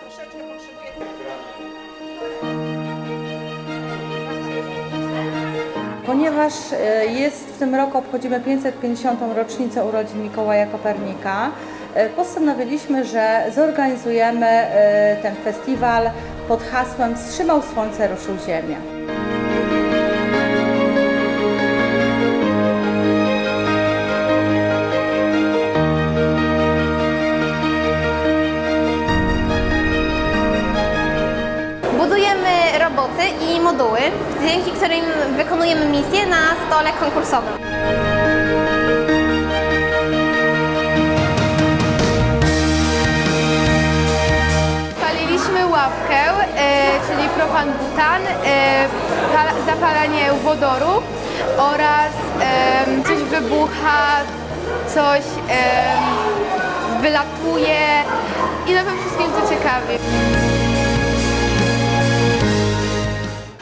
troszeczkę Ponieważ e, jest w tym roku obchodzimy 550. rocznicę urodzin Mikołaja Kopernika, e, postanowiliśmy, że zorganizujemy e, ten festiwal pod hasłem Wstrzymał Słońce, ruszył Ziemię. Budujemy roboty i moduły, dzięki którym wykonujemy misje na stole konkursowym. Paliliśmy ławkę, e, czyli propan-butan, e, pa- zapalanie wodoru oraz coś wybucha, coś em, wylatuje i na tym wszystkim co ciekawie.